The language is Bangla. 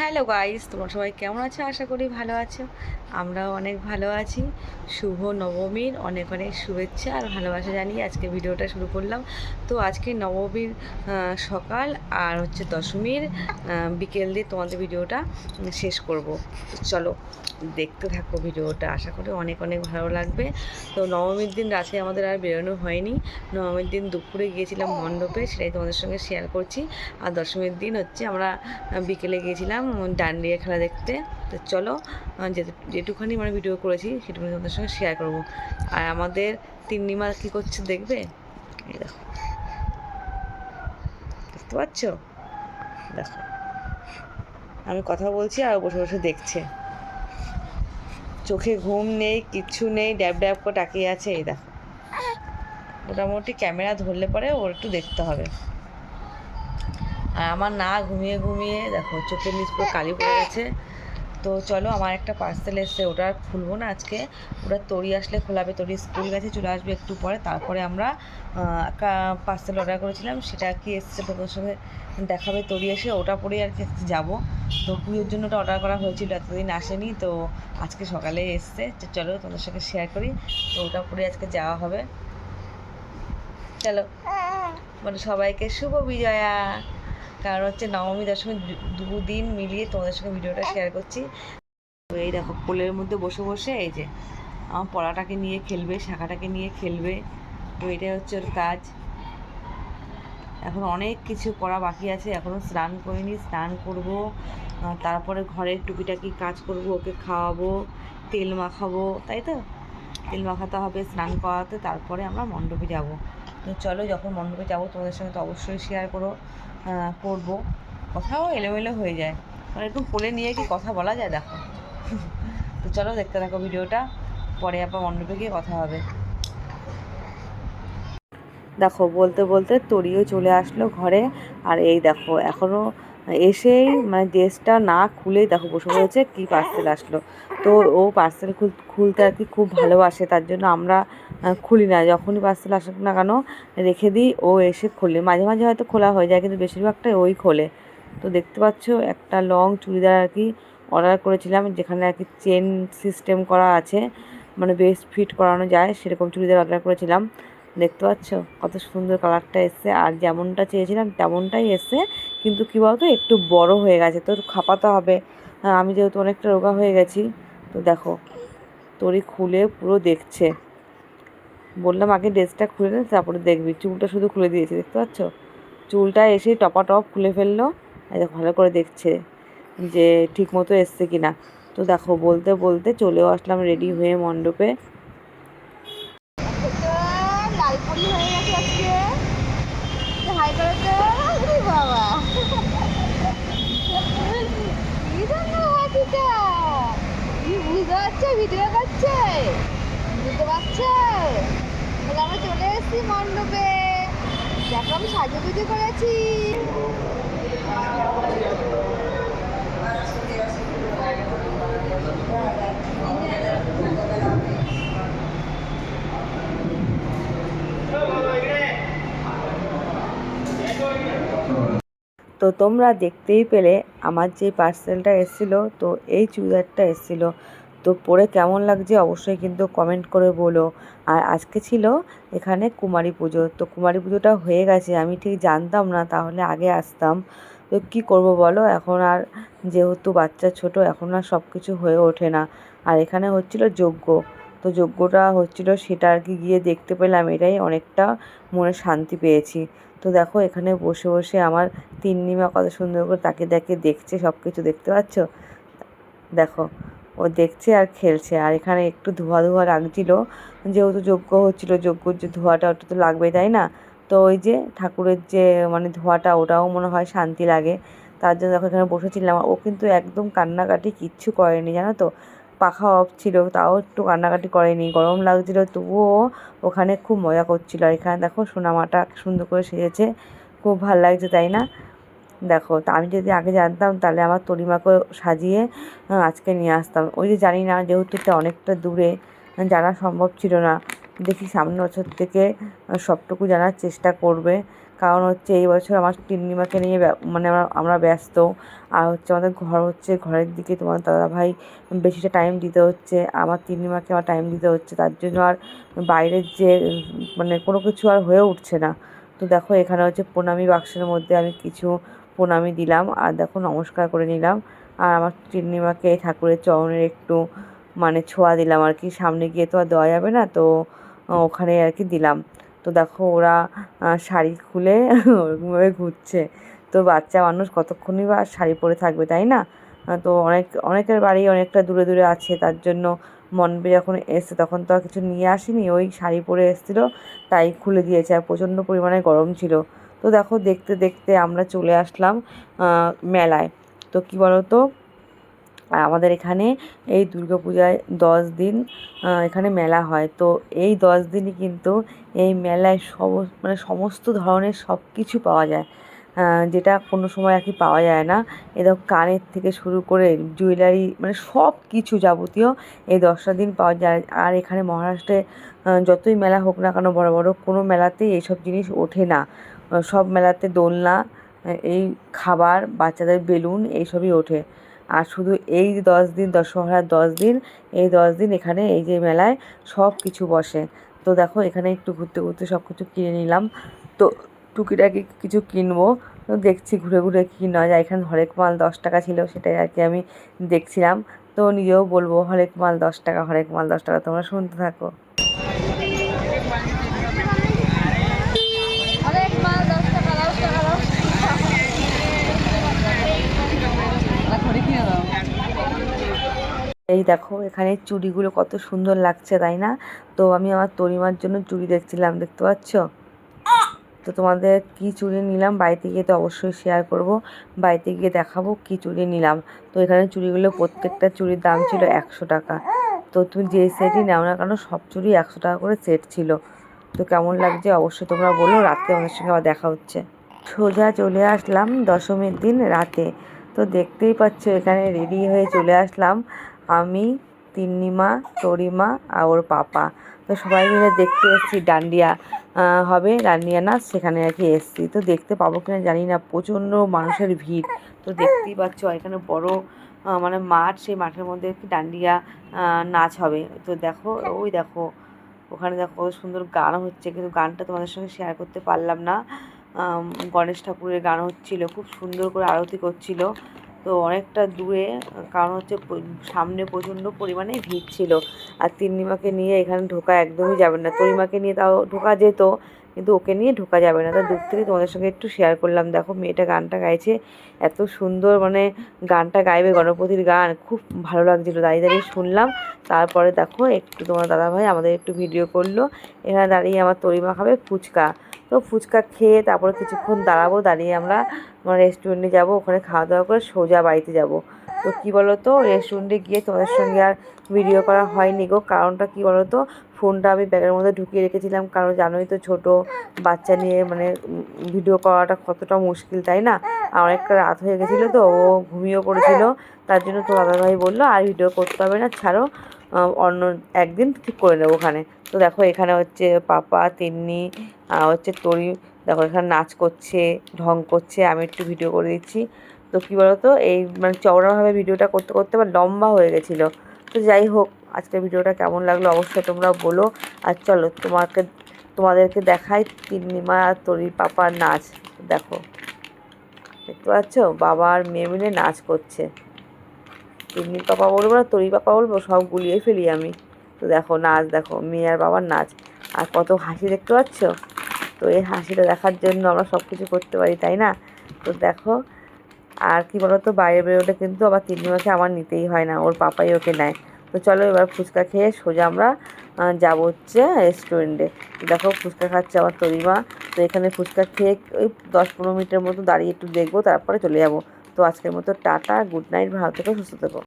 হ্যালো গাইস, তোমরা সবাই কেমন আছো? আশা করি ভালো আছো। আমরাও অনেক ভালো আছি। শুভ নবমীর অনেক অনেক শুভেচ্ছা আর ভালোবাসা জানিয়ে আজকে ভিডিওটা শুরু করলাম। তো আজকে নবমীর সকাল আর হচ্ছে দশমীর বিকেল দিয়ে তোমাদের ভিডিওটা শেষ করব। চলো দেখতে থাকো ভিডিওটা। আশা করি অনেক অনেক ভালো লাগবে। তো নবমীর দিন রাতে আমাদের আর বেরোনো হয়নি। নবমীর দিন দুপুরে গিয়েছিলাম মণ্ডপে, সেটাই তোমাদের সঙ্গে শেয়ার করছি। আর দশমীর দিন হচ্ছে আমরা বিকেলে গিয়েছিলাম ডান্ডিয়া খেলা দেখতে। তো চলো যেটুখানি মানে ভিডিও করেছি, সেটুকুনি তোমাদের সঙ্গে শেয়ার করব। আর আমাদের তিন্নিমা কী করছে দেখবে? দেখো। দেখতে পাচ্ছ? দেখো। আমি কথা বলছি আর বসে বসে দেখছে। চোখে ঘুম নেই, কিচ্ছু নেই, ড্যাব ড্যাব করে তাকিয়ে আছে, এই দেখো। মোটামুটি ক্যামেরা ধরলে পরে ওর একটু দেখতে হবে। আর আমার না ঘুমিয়ে ঘুমিয়ে, দেখো চোখের নিচ পুরো কালি পড়ে গেছে। তো চলো আমার একটা পার্সেল এসছে, ওটা আর খুলবো না আজকে। ওটা তরি আসলে খোলাবে, তরি স্কুল গেছে, চলে আসবে একটু পরে। তারপরে আমরা পার্সেল অর্ডার করেছিলাম, সেটা কি এসছে তোমাদের সঙ্গে দেখাবে তরি এসে, ওটা পরেই আর কি যাব। তো পুজোর জন্য ওটা অর্ডার করা হয়েছিল, এতদিন আসেনি, তো আজকে সকালে এসছে। চলো তোমাদের সঙ্গে শেয়ার করি, তো ওটা পরে আজকে যাওয়া হবে। চলো। মানে সবাইকে শুভ বিজয়া। কারণ হচ্ছে নবমী দশমী দুদিন মিলিয়ে তোমাদের সঙ্গে ভিডিওটা শেয়ার করছি। এই দেখো, কোলের মধ্যে বসে বসে এই যে, আমার পড়াটাকে নিয়ে খেলবে, শাখাটাকে নিয়ে খেলবে। তো এটাই হচ্ছে ওর কাজ। এখন অনেক কিছু করা বাকি আছে এখনও স্নান করিনি, স্নান করব তারপরে ঘরের টুকিটাকি কাজ করব, ওকে খাওয়াবো, তেল মাখাবো, তাই তো? তেল মাখাতে হবে, স্নান করাতে, তারপরে আমরা মণ্ডপে যাব। তো চলো, যখন মণ্ডপে যাব, তোমাদের সঙ্গে তো অবশ্যই শেয়ার করো। করব। কথাও এলোমেলো হয়ে যায়। মানে একটু কোলে নিয়ে কি কথা বলা যায়, দেখো। তো চলো দেখতে থাকো ভিডিওটা। পরে আবার মণ্ডপে গিয়ে কথা হবে। দেখো, বলতে বলতে তরিও চলে আসলো ঘরে। আর এই দেখো এখনও এসেই মানে ড্রেসটা না খুলেই দেখো বসে পড়েছে, কি পার্সেল আসলো। তো ও পার্সেল খুলতে আর কি খুব ভালোবাসে, তার জন্য আমরা খুলি না। যখনই পার্সেল আসুক না কেন, রেখে দিই, ও এসে খোলে। মাঝে মাঝে হয়তো খোলা হয়ে যায়, কিন্তু বেশিরভাগটাই ওই খোলে। তো দেখতে পাচ্ছ, একটা লং চুড়িদার আর কি অর্ডার করেছিলাম, যেখানে আর কি চেন সিস্টেম করা আছে মানে বেশ ফিট করানো যায়, সেরকম চুড়িদার অর্ডার করেছিলাম। দেখতে পাচ্ছ, কত সুন্দর কালারটা এসছে। আর যেমনটা চেয়েছিলাম, তেমনটাই এসছে, কিন্তু কী বলতো, একটু বড় হয়ে গেছে। তো খাপাতে হবে। আমি যেহেতু অনেকটা রোগা হয়ে গেছি, তো দেখো তরি খুলে পুরো দেখছে। বললাম, আগে ড্রেসটা খুলে নে, তারপরে দেখবি। চুলটা শুধু খুলে দিয়েছে, দেখতে পাচ্ছ? চুলটা এসে টপা টপ খুলে ফেলল দেখো ভালো করে দেখছে যে ঠিক মতো এসছে কিনা। তো দেখো, বলতে বলতে চলেও আসলাম রেডি হয়ে মণ্ডপে। কি কি ভিডিও করছে? বুঝতে পারছ? তাহলে আমরা চলে এসেছি মণ্ডপে। দেখো, আমি করেছি। তো তোমরা দেখতেই পেলে, আমার যে পার্সেলটা এসেছিল, তো এই চুড়িদারটা এসেছিল। তো পরে কেমন লাগছে অবশ্যই কিন্তু কমেন্ট করে বলো। আর আজকে ছিল এখানে কুমারী পুজো, তো কুমারী পুজোটা হয়ে গেছে, আমি ঠিক জানতাম না, তাহলে আগে আসতাম। তো কী করব বলো, এখন আর যেহেতু বাচ্চা ছোট, এখন আর সব কিছু হয়ে ওঠে না। আর এখানে হচ্ছিল যজ্ঞ, তো যজ্ঞটা হচ্ছিল সেটা আর কি গিয়ে দেখতে পেলাম, এটাই অনেকটা মনে শান্তি পেয়েছি। তো দেখো এখানে বসে বসে আমার তিন্নিমা কত সুন্দর করে তাকে দেখে দেখছে সব কিছু দেখতে পাচ্ছ? দেখো ও দেখছে আর খেলছে। আর এখানে একটু ধোয়া ধোয়া লাগছিল। যেহেতু যজ্ঞ হচ্ছিল যজ্ঞর যে ধোয়াটা ওটা তো লাগবে, তাই না? তো ওই যে ঠাকুরের যে মানে ধোয়াটা, ওটাও মনে হয় শান্তি লাগে। তার জন্য দেখো এখানে বসেছিলাম। ও কিন্তু একদম কান্নাকাটি কিচ্ছু করেনি, জানো তো? পাখা অফ ছিল, তাও একটু কান্নাকাটি করেনি। গরম লাগছিল, তবুও ওখানে খুব মজা করছিল। আর এখানে দেখো সোনামাটা সুন্দর করে সেজেছে। খুব ভালো লাগছে, তাই না? দেখো, তা আমি যদি আগে জানতাম তাহলে আমার তরিমাকে সাজিয়ে আজকে নিয়ে আসতাম। ওই যে জানি না, যেহেতু এটা অনেকটা দূরে জানা সম্ভব ছিল না। দেখি সামনের বছর থেকে সবটুকু জানার চেষ্টা করবে। কারণ হচ্ছে এই বছর আমার টিন্নিমাকে নিয়ে মানে আমরা আমরা ব্যস্ত। আর হচ্ছে আমাদের ঘর হচ্ছে ঘরের দিকে, তোমার দাদা ভাই বেশিটা টাইম দিতে হচ্ছে। আমার তিন্নিমাকে আমার টাইম দিতে হচ্ছে। তার জন্য আর বাইরের যে মানে কোনো কিছু আর হয়ে উঠছে না। তো দেখো, এখানে হচ্ছে প্রণামী বাক্সের মধ্যে আমি কিছু প্রণামী দিলাম, আর দেখো নমস্কার করে নিলাম। আর আমার চিন্নিমাকে ঠাকুরের চরণের একটু মানে ছোঁয়া দিলাম আর কি। সামনে গিয়ে তো আর দেওয়া যাবে না, তো ওখানে আর কি দিলাম। তো দেখো ওরা শাড়ি খুলে ওরকমভাবে ঘুরছে। তো বাচ্চা মানুষ কতক্ষণই বা শাড়ি পরে থাকবে, তাই না? তো অনেক, অনেকের বাড়ি অনেকটা দূরে দূরে আছে, তার জন্য মনবে যখন এসছে তখন তো আর কিছু নিয়ে আসেনি। ওই শাড়ি পরে এসেছিল, তাই খুলে দিয়েছে। আর প্রচণ্ড পরিমাণে গরম ছিল। তো দেখো দেখতে দেখতে আমরা চলে আসলাম মেলায়। তো কী বলো তো আমাদের এখানে এই দুর্গাপূজায় দশ দিন এখানে মেলা হয়। তো এই দশ দিনই কিন্তু এই মেলায় সব মানে সমস্ত ধরনের সব কিছু পাওয়া যায়। যেটা কোনো সময় আর কি পাওয়া যায় না। এ দেখো কানের থেকে শুরু করে জুয়েলারি মানে সব কিছু যাবতীয় এই দশটা দিন পাওয়া যায়। আর এখানে মহারাষ্ট্রে যতই মেলা হোক না কেন বড় বড় কোনো মেলাতেই এইসব জিনিস ওঠে না। সব মেলাতে দোলনা এই খাবার, বাচ্চাদের বেলুন, এইসবই ওঠে। আর শুধু এই দশ দিন, দশহরার দশ দিন, এই দশ দিন এখানে এই যে মেলায় সব কিছু বসে। তো দেখো, এখানে একটু ঘুরতে ঘুরতে সব কিছু কিনে নিলাম। তো টুকিটাকি কিছু কিনবো। দেখছি ঘুরে ঘুরে কী নেওয়া যায়। এখানে হরেক মাল দশ টাকা ছিল, সেটাই আর কি আমি দেখছিলাম। তো নিজেও বলব, হরেক মাল দশ টাকা, হরেক মাল দশ টাকা, তোমরা শুনতে থাকো অনেক মাল দশ টাকা দশ টাকা দশ এই দেখো, এখানে চুড়িগুলো কত সুন্দর লাগছে, তাই না? তো আমি আমার তরিমার জন্য চুড়ি দেখছিলাম, দেখতে পাচ্ছ? তো তোমাদের কি চুড়ি নিলাম, বাড়িতে গিয়ে তো অবশ্যই শেয়ার করব। বাড়িতে গিয়ে দেখাবো কি চুড়ি নিলাম। তো এখানে চুড়িগুলো প্রত্যেকটা চুড়ির দাম ছিল একশো টাকা। তো তুমি যে সেটই নাও না কেন, সব চুড়ি একশো টাকা করে সেট ছিল। তো কেমন লাগছে অবশ্যই তোমরা বলো রাতে আমাদের সঙ্গে আবার দেখা হচ্ছে। সোজা চলে আসলাম দশমীর দিন রাতে। তো দেখতেই পাচ্ছ, এখানে রেডি হয়ে চলে আসলাম। আমি, তিন্নিমা, তরিমা আর ওর পাপা। তো সবাই মিলে দেখতে এসেছি ডান্ডিয়া। হবে ডান্ডিয়া নাচ সেখানে আর কি এসেছি। তো দেখতে পাবো কিনা জানি না। প্রচণ্ড মানুষের ভিড়। তো দেখতেই পাচ্ছ এখানে বড় মানে মাঠ। সেই মাঠের মধ্যে একটি ডান্ডিয়া নাচ হবে। তো দেখো, ওই দেখো, ওখানে দেখো কত সুন্দর গান হচ্ছে। কিন্তু গানটা তোমাদের সঙ্গে শেয়ার করতে পারলাম না। গণেশ ঠাকুরের গান হচ্ছিল। খুব সুন্দর করে আরতি করছিল। তো অনেকটা দূরে, কারণ হচ্ছে সামনে প্রচণ্ড পরিমাণে ভিড় ছিল। আর তিন্নিমাকে নিয়ে এখানে ঢোকা একদমই যাবে না। তরিমাকে নিয়ে তাও ঢোকা যেত, কিন্তু ওকে নিয়ে ঢোকা যাবে না। তো দূর থেকে তোমাদের সঙ্গে একটু শেয়ার করলাম। দেখো মেয়েটা গানটা গাইছে, এত সুন্দর মানে গানটা গাইবে, গণপতির গান। খুব ভালো লাগছিল। দাঁড়িয়ে দাঁড়িয়ে শুনলাম। তারপরে দেখো একটু তোমার দাদাভাই আমাদের একটু ভিডিও করল। এখানে দাঁড়িয়ে আমার তরিমা খাবে ফুচকা। তো ফুচকা খেয়ে তারপরে কিছুক্ষণ দাঁড়াবো। দাঁড়িয়ে আমরা আমার রেস্টুরেন্টে যাব, ওখানে খাওয়া দাওয়া করে সোজা বাড়িতে যাব। তো কী বলো তো রেস্টুরেন্টে গিয়ে তোমাদের সঙ্গে আর ভিডিও করা হয়নি গো। কারণটা কী বলো তো ফোনটা আমি ব্যাগের মধ্যে ঢুকিয়ে রেখেছিলাম। কারণ জানোই তো ছোট বাচ্চা নিয়ে মানে ভিডিও করাটা কতটা মুশকিল, তাই না? আর অনেকটা রাত হয়ে গেছিল তো, ও ঘুমিয়েও পড়েছিল। তার জন্য তো দাদাভাই বলল, আর ভিডিও করতে হবে না, ছাড়ো অন্য একদিন ঠিক করে নেব ওখানে। তো দেখো, এখানে হচ্ছে পাপা, তিন্নি আর হচ্ছে তরি দেখো, এখানে নাচ করছে, ঢং করছে, আমি একটু ভিডিও করে দিচ্ছি। তো কী বলতো, এই মানে চওড়াভাবে ভিডিওটা করতে করতে আবার লম্বা হয়ে গেছিল। তো যাই হোক, আজকের ভিডিওটা কেমন লাগল অবশ্যই তোমরা বলো। আর চলো, তোমাকে, তোমাদেরকে দেখাই তিন্নিমা আর তরি পাপার নাচ। দেখো, দেখতে পাচ্ছ? বাবা আর মেয়ে মিলে নাচ করছে। তিন্নির পাপা বলব না তরি পাপা বলব সব গুলিয়ে ফেলি আমি। তো দেখো, নাচ দেখো, মেয়ে আর বাবার নাচ। আর কত হাসি দেখতে পাচ্ছ? তো এই হাসিটা দেখার জন্য আমরা সব কিছু করতে পারি, তাই না? তো দেখো, আর কি বলতো, বাইরে বেরোলে কিন্তু আবার তিন্নিমাকে আমার নিতেই হয় না, ওর পাপাই ওকে নেয়। তো চলো এবার ফুচকা খেয়ে সোজা আমরা যাব হচ্ছে রেস্টুরেন্টে দেখো, ফুচকা খাচ্ছে আমার তরিমা। তো এখানে ফুচকা খেয়ে ওই দশ পনেরো মিনিটের মতো দাঁড়িয়ে একটু দেখব, তারপরে চলে যাব। তো আজকের মতো টাটা গুড নাইট ভালো থেকো, সুস্থ থেকো।